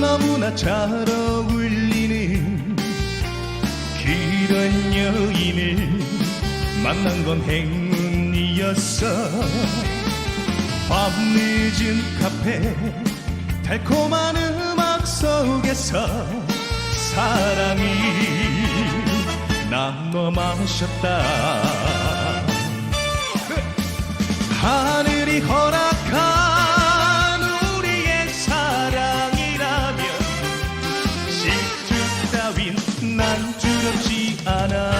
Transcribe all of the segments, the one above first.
너무나 잘 어울리는 그런 여인을 만난 건 행운이었어. 밤늦은 카페 달콤한 음악 속에서 사랑이 나눠 마셨다. 하늘이 허락한 난 두렵지 않아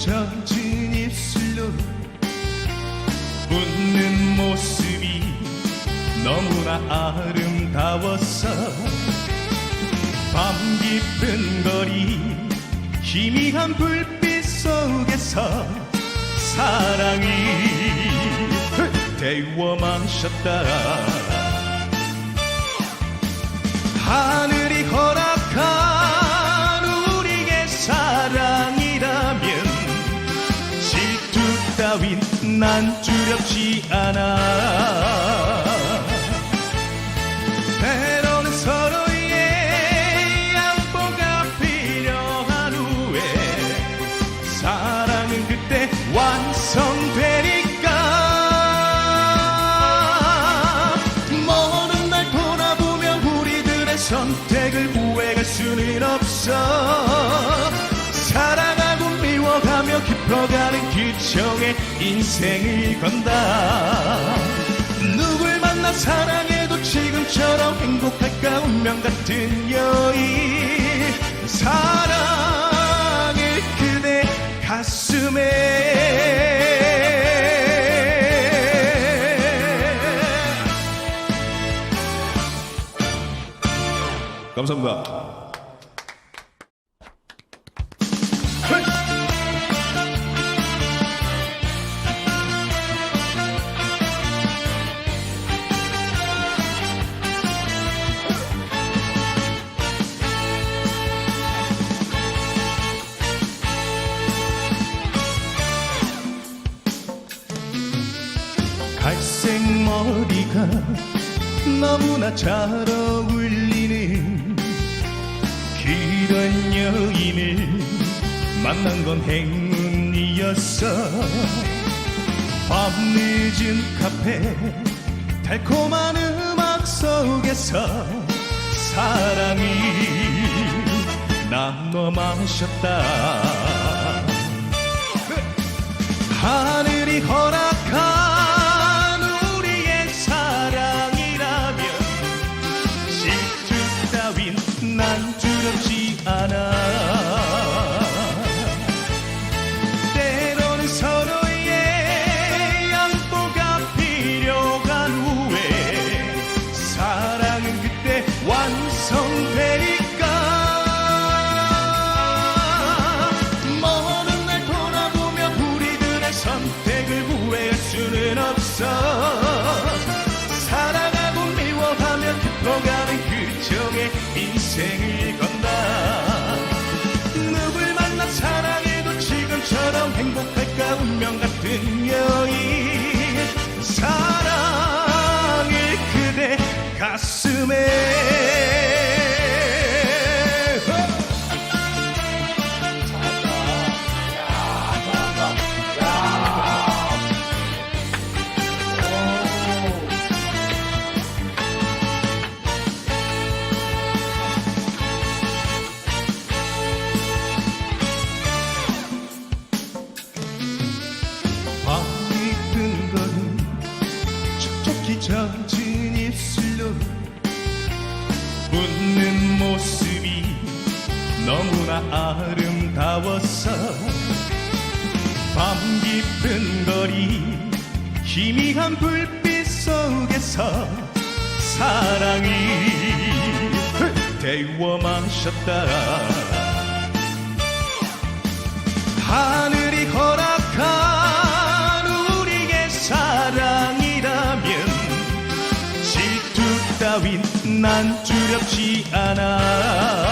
젖은 입술로 웃는 모습이 너무나 아름다웠어 밤 깊은 거리 희미한 불빛 속에서 사랑이 데워 마셨다. 하늘이 따윈 난 두렵지 않아. 때로는 서로의 양보가 필요한 후에 사랑은 그때 완성되니까. 먼날 돌아보며 우리들의 선택을 후회할 수는 없어. 사랑하고 미워가며 깊어가는 규 정의 인생을 건다. 누굴 만나 사랑해도 지금처럼 행복할까 운명 같은 여인. 사랑을 그대 가슴에. 감사합니다. 갈색 머리가 너무나 잘 어울리는 그런 여인을 만난 건 행운이었어. 밤늦은 카페 달콤한 음악 속에서 사랑이 나눠 마셨다 없어. 사랑하고 미워하며 깊어가는 그 정의 인생을 건다. 누굴 만나 사랑해도 지금처럼 행복할까? 운명 같은 여인. 사랑을 그대 가슴에 마셨다 하늘이 허락한 우리의 사랑이라면 질투 따윈 난 두렵지 않아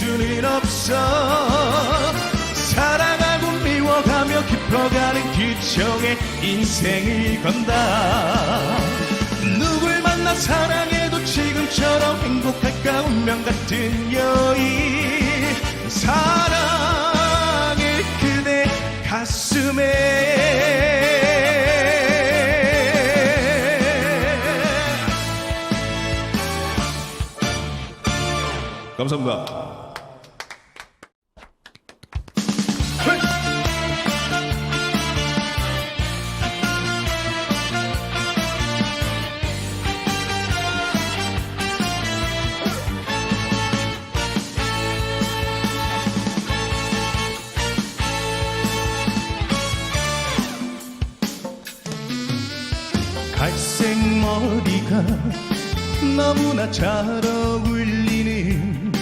수는 없어. 사랑하고 미워가며 깊어가는 규정의 인생을 건다. 누굴 만나 사랑해도 지금처럼 행복할까 운명 같은 여인. 사랑을 그대 가슴에. 감사합니다. 머리가 너무나 잘 어울리는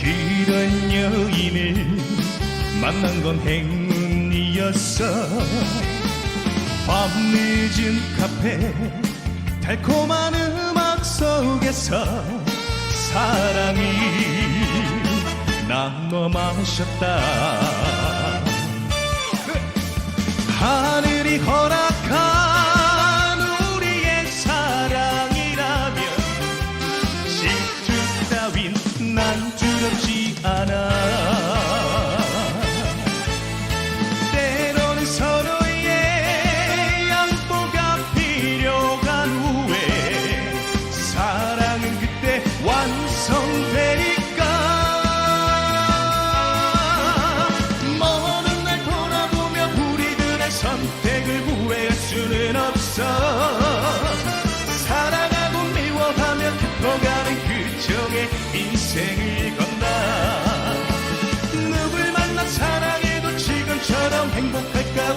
그런 여인을 만난 건 행운이었어. 밤 늦은 카페 달콤한 음악 속에서 사랑이 나눠 마셨다. 하늘이 허락한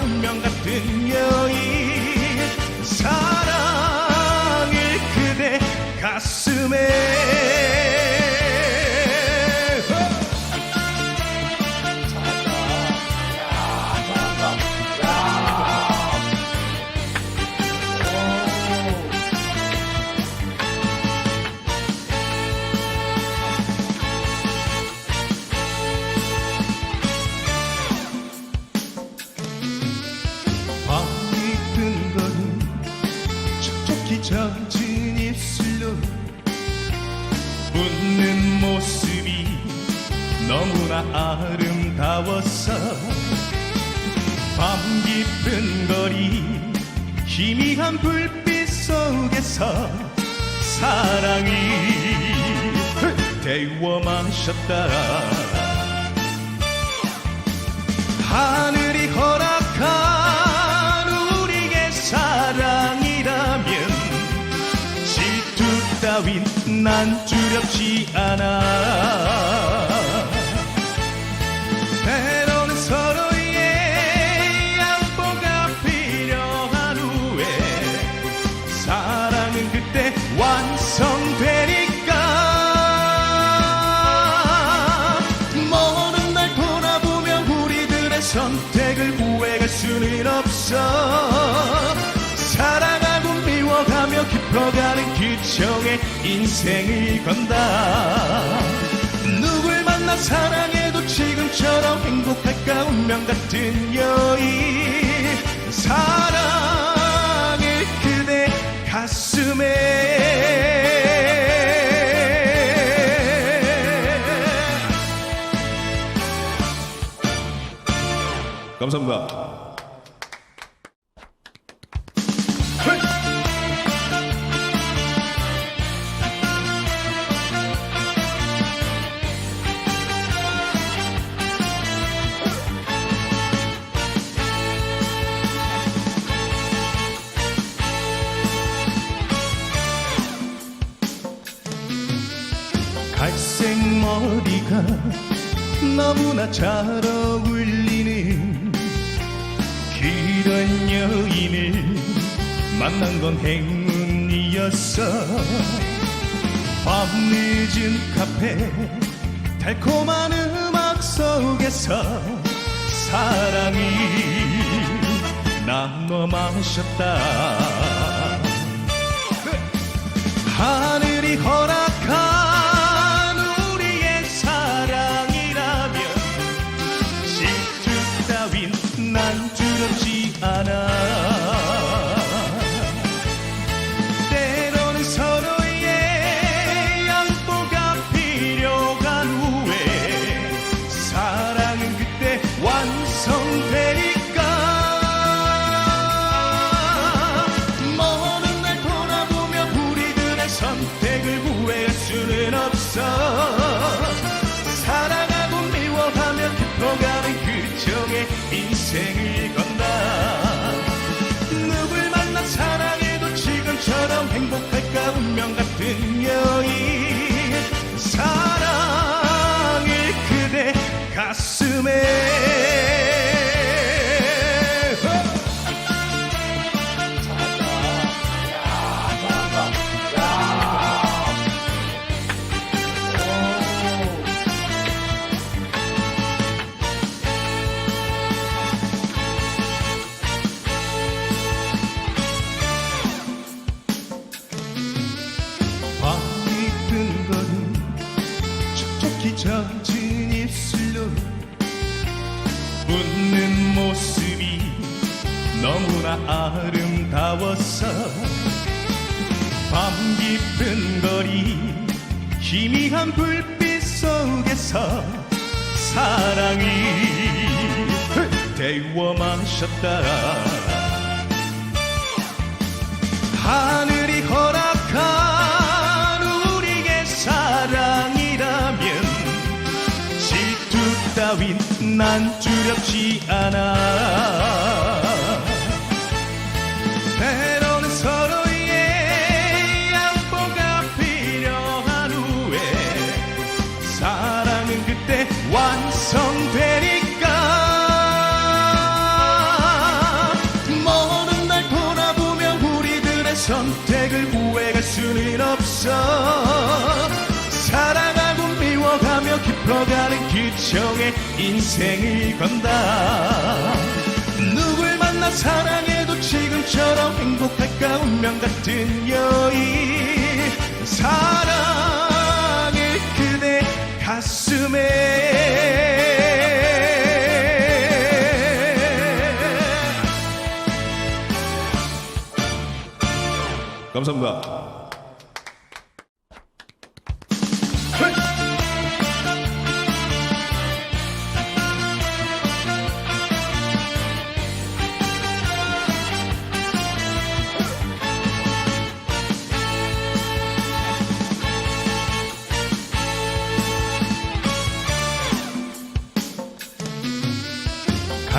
운명 같은 여인 사랑을 그대 가슴에 깊은 거리 희미한 불빛 속에서 사랑이 데워 마셨다. 하늘이 허락한 우리의 사랑이라면 질투 따윈 난 두렵지 않아 완성되니까. 먼 날 돌아보며 우리들의 선택을 후회할 수는 없어. 사랑하고 미워가며 깊어가는 규정의 인생을 건다. 누굴 만나 사랑해도 지금처럼 행복할까 운명 같은 여인. 그대 가슴에 감사합니다. 만난 건 행운이었어. 밤 늦은 카페 달콤한 음악 속에서 사랑이 나눠 마셨다. 하늘이 허락한 우리의 사랑이라면 질투 따윈 난 두렵지 않아 같 웃는 모습이 너무나 아름다웠어 밤 깊은 거리 희미한 불빛 속에서 사랑이 데워 마셨다. 하늘이 허락 난 두렵지 않아 인생을 건다. 누굴 만나 사랑해도 지금처럼 행복할까? 운명 같은 여인. 사랑을 그대 가슴에. 감사합니다.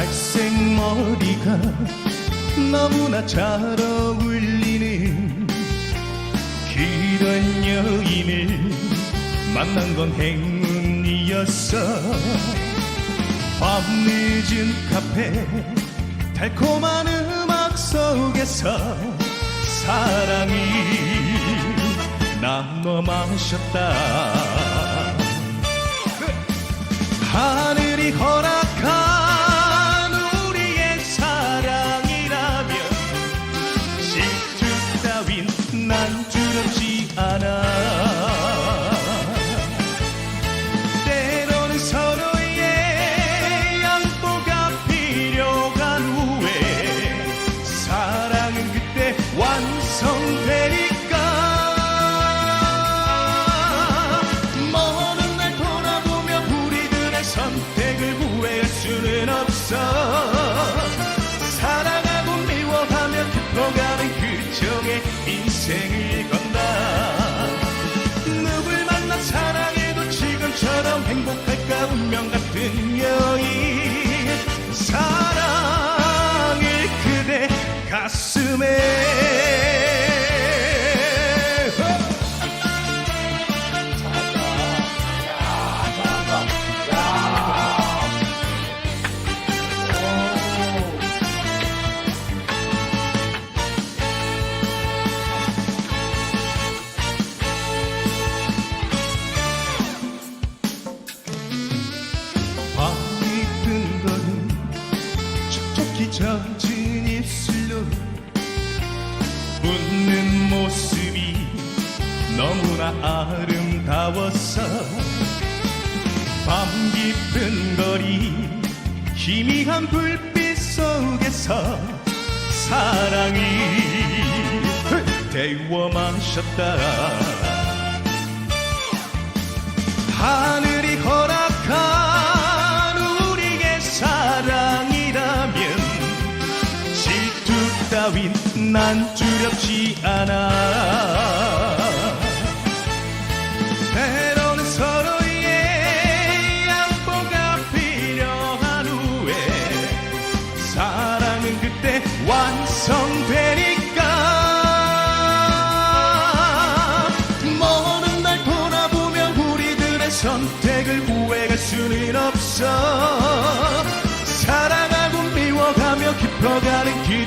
갈색 머리가 너무나 잘 어울리는 그런 여인을 만난 건 행운이었어. 밤늦은 카페 달콤한 음악 속에서 사랑이 나눠 마셨다 인생을 건다. 누굴 만나 사랑해도 지금처럼 행복할까? 운명 같은 여인. 사랑을 그대 가슴에 젖은 입술로 웃는 모습이 너무나 아름다웠어 밤 깊은 거리 희미한 불빛 속에서 사랑이 데워 마셨다 난 두렵지 않아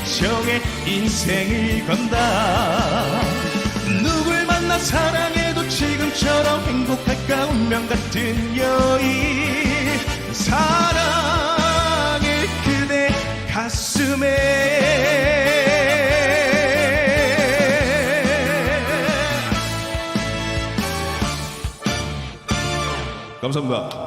기청에 인생을 건다. 누굴 만나 사랑해도 지금처럼 행복할까 운명 같은 여인. 사랑을 그대 가슴에. 감사합니다.